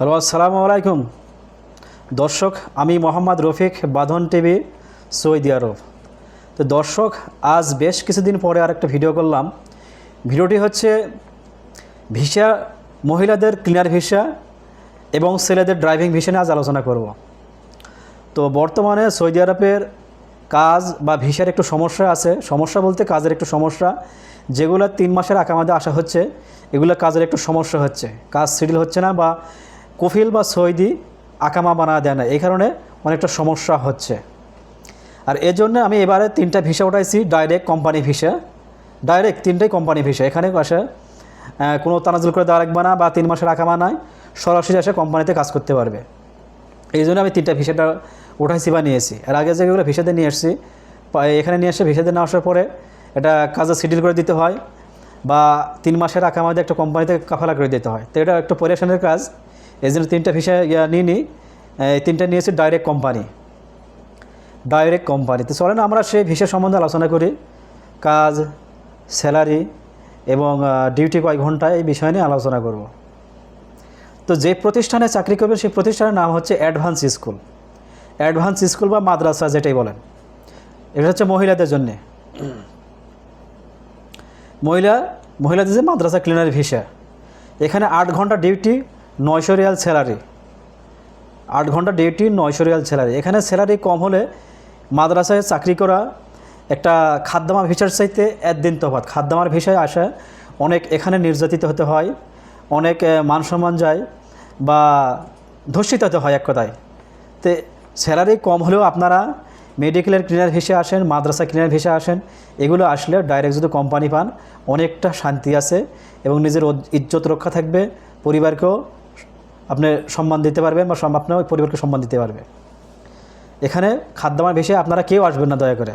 Hello, আসসালামু আলাইকুম। দর্শক, আমি মোহাম্মদ রফিক, বাঁধন টিভি, সৌদি আরব। তো দর্শক, আজ বেশ কিছুদিন পরে আর একটা ভিডিও করলাম। ভিডিওটি হচ্ছে ভিসা, মহিলাদের ক্লিনার ভিসা এবং ছেলেদের ড্রাইভিং ভিসা নিয়ে আজ আলোচনা করব। তো বর্তমানে সৌদি আরবের কাজ বা ভিসার একটু সমস্যা আছে। সমস্যা বলতে কাজের একটু সমস্যা। যেগুলো তিন মাসের আকামাদে আসা হচ্ছে, এগুলো কাজের একটু সমস্যা হচ্ছে। কাজ সিডিল হচ্ছে না বা কফিল বা সৌদি আকামা বানা দেয় না। এই কারণে অনেকটা সমস্যা হচ্ছে। আর এর জন্য আমি এবারে তিনটা ভিসা উঠাইছি ডাইরেক্ট কোম্পানি ভিসা। ডাইরেক্ট তিনটাই কোম্পানি ভিসা। এখানে আসে কোনো তানাজুল করে দেওয়া লাগবে না বা তিন মাসের আকামা নাই, সরাসরি এসে কোম্পানিতে কাজ করতে পারবে। এই জন্য আমি তিনটা ভিসাটা উঠাইছি বা নিয়েছি। এর আগে যেগুলো ভিসাতে নিয়ে এসেছি এখানে নিয়ে এসে ভিসাতে না আসার পরে এটা কাজে শিডিউল করে দিতে হয়, বা তিন মাসের আঁকা আমাদের একটা কোম্পানিতে কাফালা করে দিতে হয়। তো এটা একটু পরিবেশনের কাজ। এই জন্য তিনটা ভিসা, ইয়া, নিয়ে নিই তিনটা নিয়েছি ডাইরেক্ট কোম্পানি ডাইরেক্ট কোম্পানি তো চলেন আমরা সেই ভিসা সম্বন্ধে আলোচনা করি। কাজ স্যালারি এবং ডিউটি কয় ঘণ্টা এই বিষয় নিয়ে আলোচনা করব। তো যে প্রতিষ্ঠানে চাকরি করবে, সেই প্রতিষ্ঠানের নাম হচ্ছে অ্যাডভান্স স্কুল অ্যাডভান্স স্কুল বা মাদ্রাসা যেটাই বলেন। এটা হচ্ছে মহিলাদের জন্যে। মহিলা, মহিলাদের যে মাদ্রাসা ক্লিনার ভিসা, এখানে আট ঘণ্টা ডিউটি নয়শো রিয়াল স্যালারি। আট ঘণ্টা ডিউটি নয়শো রিয়াল স্যালারি। এখানে স্যালারি কম হলে মাদ্রাসায় চাকরি করা, একটা খাদ্যামার ভিসার চাইতে একদিন তফাত খাদ্যামার ভিসায় আসা, অনেক এখানে নির্যাতিত হতে হয়, অনেক মান সম্মান যায় বা ধর্ষিত হতে হয় এক কথায়। তো স্যালারি কম হলেও আপনারা মেডিকেলের ক্লিনার ভিসে আসেন, মাদ্রাসা ক্লিনার ভিসে আসেন, এগুলো আসলে ডাইরেক্ট যদি কোম্পানি পান, অনেকটা শান্তি আছে এবং নিজের ইজ্জত রক্ষা থাকবে, পরিবারকেও আপনি সম্মান দিতে পারবেন বা আপনার ওই পরিবারকে সম্মান দিতে পারবে। এখানে খাদ্যামার ভিসায় আপনারা কেউ আসবেন না, দয়া করে।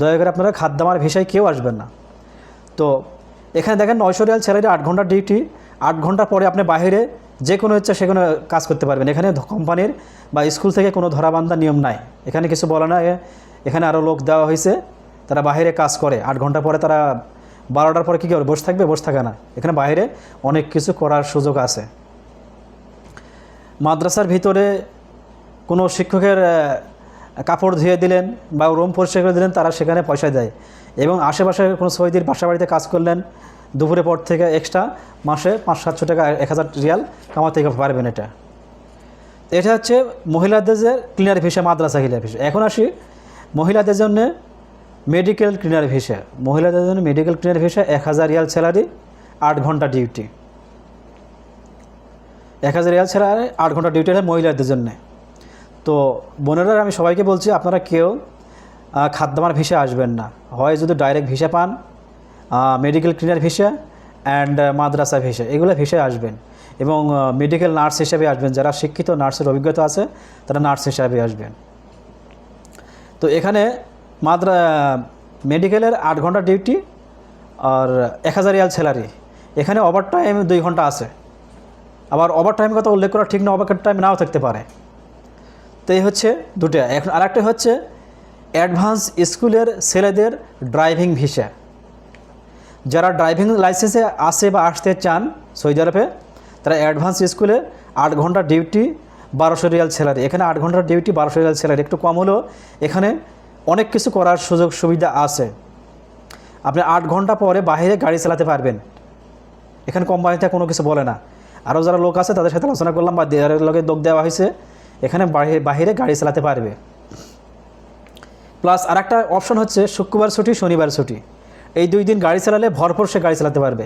দয়া করে আপনারা খাদ্যামার ভিসায় কেউ আসবেন না। তো এখানে দেখেন নয়শো রিয়াল স্যালারি আট ঘণ্টা ডিউটি, আট ঘণ্টা পরে আপনি বাইরে যে কোনো ইচ্ছা সে কোনো কাজ করতে পারবেন। এখানে কোম্পানির বা স্কুল থেকে কোনো ধরাবান্ধা নিয়ম নাই। এখানে কিছু বলে না এখানে আরও লোক দেওয়া হয়েছে, তারা বাইরে কাজ করে। আট ঘণ্টা পরে তারা বারোটার পরে কী করে? বসে থাকবে? বসে থাকে না। এখানে বাইরে অনেক কিছু করার সুযোগ আছে। মাদ্রাসার ভিতরে কোনো শিক্ষকের কাপড় ধুয়ে দিলেন বা রুম পরিষ্কার করে দিলেন, তারা সেখানে পয়সা দেয়। এবং আশেপাশে কোনো সৌদির বাসা বাড়িতে কাজ করলেন, দুপুরে পর থেকে এক্সট্রা মাসে পাঁচ সাতশো টাকা, এক হাজার রিয়াল কামাতে পারবেন এটা। এটা হচ্ছে মহিলাদের যে ক্লিনার ভিসা মাদ্রাসা ক্লিনার ভিসা এখন আসি মহিলাদের জন্য মেডিকেল ক্লিনার ভিসা মহিলাদের জন্য মেডিকেল ক্লিনার ভিসা এক হাজার রিয়াল স্যালারি আট ঘণ্টা ডিউটি এক হাজার রিয়াল স্যালারি আট ঘণ্টা ডিউটি হয় মহিলাদের জন্য। তো বোনেরা, আমি সবাইকে বলছি, আপনারা কেউ খাদ্যামার ভিসা আসবেন না। হয় যদি ডাইরেক্ট ভিসা পান মেডিকেল ক্লিনার ভিসা অ্যান্ড মাদ্রাসা ভিসা, এগুলো ভিসায় আসবেন। এবং মেডিকেল নার্স হিসেবে আসবেন। যারা শিক্ষিত নার্সের অভিজ্ঞতা আছে, তারা নার্স হিসাবে আসবেন। তো এখানে মাদ্রা মেডিকেলের আট ঘণ্টা ডিউটি আর এক হাজার রিয়াল স্যালারি এখানে ওভার টাইম দুই ঘণ্টা আছে। আবার ওভার টাইম কথা উল্লেখ করা ঠিক না ওভার টাইম নাও থাকতে পারে। তো এই হচ্ছে দুটো। এখন আরেকটা হচ্ছে অ্যাডভান্স স্কুলের ছেলেদের ড্রাইভিং ভিসা যারা ড্রাইভিং লাইসেন্সে আসে বা আসতে চান সৌদি আরবে, তারা অ্যাডভান্স স্কুলে আট ঘণ্টা ডিউটি বারোশো রিয়াল স্যালারি এখানে আট ঘণ্টার ডিউটি বারোশো রিয়াল স্যালারি একটু কম হলেও এখানে অনেক কিছু করার সুযোগ সুবিধা আছে। আপনি আট ঘণ্টা পরে বাইরে গাড়ি চালাতে পারবেন। এখানে কোম্পানিতে কোনো কিছু বলে না। আরও যারা লোক আছে, তাদের সাথে আলোচনা করলাম বা লোক দেওয়া হয়েছে। এখানে বাহিরে গাড়ি চালাতে পারবে। প্লাস আর একটা অপশন হচ্ছে শুক্রবার ছুটি, শনিবার ছুটি। এই দুই দিন গাড়ি চালালে ভরপুর সে গাড়ি চালাতে পারবে।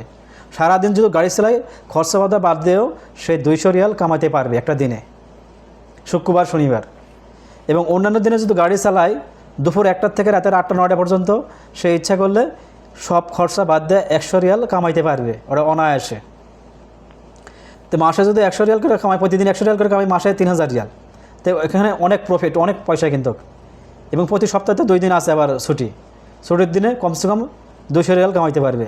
সারাদিন যদি গাড়ি চালায়, খরচা বাধা বাদ দিয়েও সে দুইশো রিয়াল কামাতে পারবে একটা দিনে। শুক্রবার, শনিবার। এবং অন্যান্য দিনে যদি গাড়ি চালায়, দুপুর একটার থেকে রাতের আটটা, নয়টা পর্যন্ত সে ইচ্ছা করলে সব খরচা বাদ দিয়ে একশো রিয়াল কামাইতে পারবে। ওরা অনায়াসে। তো মাসে যদি একশো রিয়াল করে কামাই, প্রতিদিন একশো রিয়াল করে কামাই, মাসে তিন হাজার রিয়াল। তো এখানে অনেক প্রফিট অনেক পয়সা কিন্তু। এবং প্রতি সপ্তাহে দুই দিন আছে আবার ছুটি। ছুটির দিনে কমসে কম দুশো রিয়াল কামাইতে পারবে।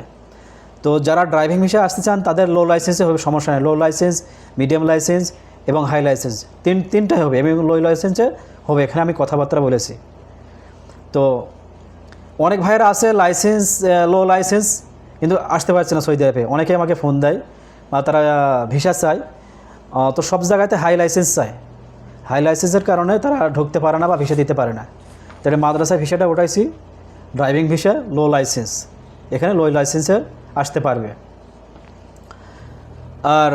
তো যারা ড্রাইভিং ভিসা আসতে চান, তাদের লো লাইসেন্সে হবে, সমস্যা নেই। লো লাইসেন্স মিডিয়াম লাইসেন্স এবং হাই লাইসেন্স তিন, তিনটাই হবে। এবং লো লাইসেন্সে হবে। এখানে আমি কথাবার্তা বলেছি। তো অনেক ভাইয়েরা আছে লাইসেন্স লো লাইসেন্স কিন্তু আসতে পারছে না সৌদি আরবে। অনেকে আমাকে ফোন দেয়। বা তারা ভিসা চায় তো সব জায়গাতে হাই লাইসেন্স চায়। হাই লাইসেন্সের কারণে তারা ঢুকতে পারে না বা ভিসা দিতে পারে না। তাহলে মাদ্রাসায় ভিসাটা উঠাইছি, ড্রাইভিং ভিসা, লো লাইসেন্স। এখানে লো লাইসেন্সে আসতে পারবে। আর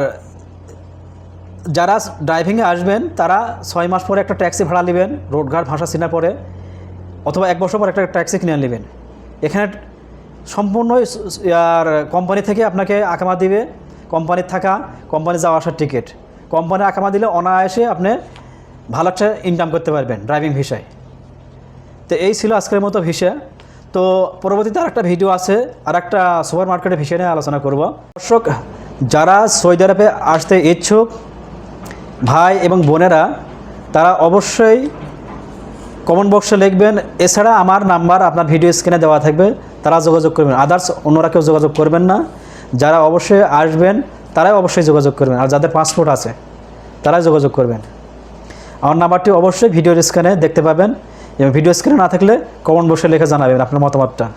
যারা ড্রাইভিংয়ে আসবেন, তারা ছয় মাস পরে একটা ট্যাক্সি ভাড়া নেবেন রোডঘাট ভাষা চেনার পরে, অথবা এক বছর পর একটা ট্যাক্সি কিনে নেবেন। এখানে সম্পূর্ণ আর কোম্পানি থেকে আপনাকে আকামা দিবে কোম্পানির থাকা, কোম্পানি যাওয়া আসার টিকিট কোম্পানি আকামা দিলে অনায়াসে আপনি ভালো একটা ইনকাম করতে পারবেন ড্রাইভিং ভিসায় তো এই ছিল আজকের মতো ভিসা তো পরবর্তীতে আর একটা ভিডিও আছে আর একটা সুপার মার্কেটের ভিসা নিয়ে আলোচনা করব। দর্শক, যারা সৌদি আরবে আসতে ইচ্ছুক, ভাই এবং বোনেরা, তারা অবশ্যই কমেন্ট বক্সে লিখবেন। এছাড়া আমার নাম্বার আপনার ভিডিও স্ক্রিনে দেওয়া থাকবে, তারা যোগাযোগ করবেন। আদার্স অন্যরা কেউ যোগাযোগ করবেন না। যারা অবশ্যই আসবেন, তারাই অবশ্যই যোগাযোগ করবেন। আর যাদের পাসপোর্ট আছে, তারাই যোগাযোগ করবেন। আমার নাম্বারটি অবশ্যই ভিডিও স্ক্রিনে দেখতে পাবেন। এবং ভিডিও স্ক্রিনে না থাকলে কমেন্ট বসে লেখে জানাবেন আপনার মতামতটা।